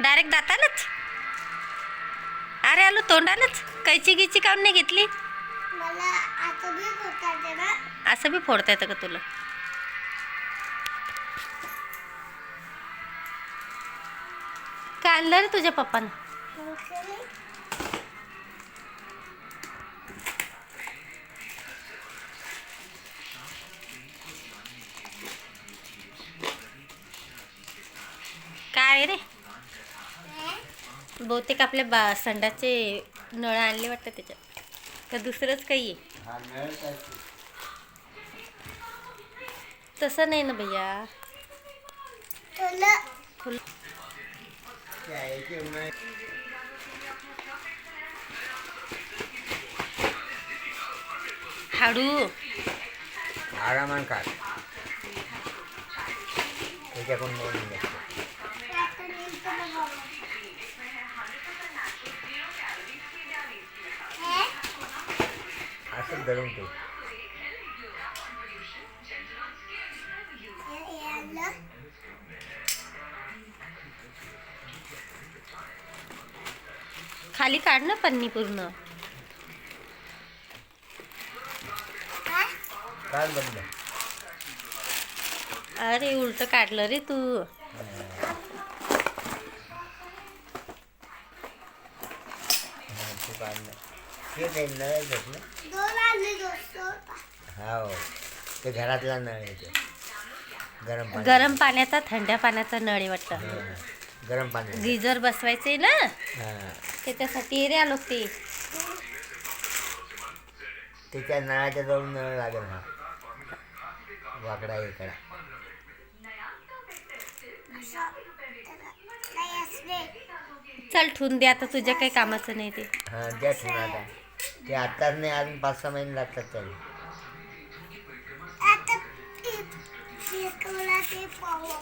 Direct दातालाच अरे आलो तोंडालाच कैची गिची काऊन नाही घेतली? असं बी फोडता येतं का तुला? काय आणलं रे तुझ्या पप्पानं? काय रे. बहुतेक आपल्या बा संडाचे नळ आणले वाटतं त्याच्यात. का दुसरंच काही आहे. तसं नाही ना भैया. हाडू. आरामान काढ त्याच्याकडून बोलून घेतो आता मी तुला बोलतो. हे? असं धरून ठेव आणलं. खाली काढ ना पन्नी पूर्ण? काढ बंद अरे उलट काढलं रे तू हा, तू काढ ना ते नळ आहेत ना दोन आणले दोस्त हो ते घरातला नळ आहे ते. गरम पाणी. गरम पाण्याचा थंड्या पाण्याचा नळ आहे वाटतं. हा, गरम पाणी. गिझर बसवायचे ना? हा. त्याच्यासाठी रे आलो ते त्याच्या नळाच्या जवळ नळ लागेल हा. वाकडा इकडा. नाही असले. चल ठेवून दे आता तुझ्या काही कामाचं नाही ते. हा द्या ठेवून आता. ते आत्ताच नाही अजून पाच सहा महिने लागतात त्याला. आता ते- ते तुला ते पाहू.